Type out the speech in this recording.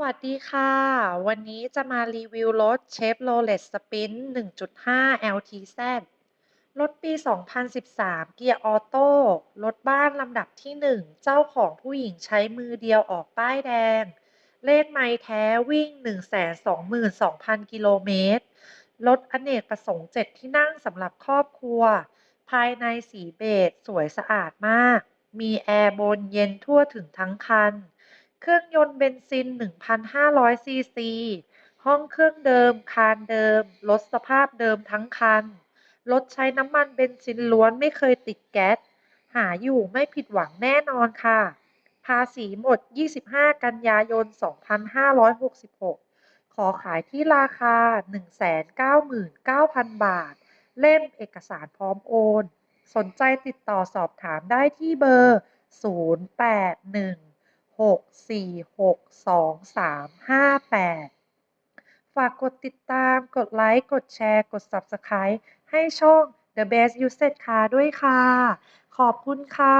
สวัสดีค่ะ วันนี้จะมารีวิวรถ Chevrolet Sprint 1.5 LTZ รถปี 2013 เกียร์ออโต้ รถบ้านลำดับที่ 1 เจ้าของผู้หญิงใช้มือเดียวออกป้ายแดง เลขไมล์แท้วิ่ง 122,000 กิโลเมตร รถอเนกประสงค์ 7 ที่นั่งสำหรับครอบครัว ภายในสีเบจสวยสะอาดมาก มีแอร์บนเย็นทั่วถึงทั้งคัน เครื่องยนต์เบนซิน 1,500 ซีซี ห้องเครื่องเดิม คานเดิม รถสภาพเดิมทั้งคัน รถใช้น้ำมันเบนซินล้วนไม่เคยติดแก๊ส หาอยู่ไม่ผิดหวังแน่นอนค่ะ ภาษีหมด 25 กันยายน 2566 ขอขายที่ราคา 199,000 บาท เล่มเอกสารพร้อมโอน สนใจติดต่อสอบถามได้ที่เบอร์ 0816462358ฝากกดติดตาม กดไลค์ กดแชร์ กด Subscribe ให้ช่อง The Best Used Car ด้วยค่ะ ขอบคุณค่ะ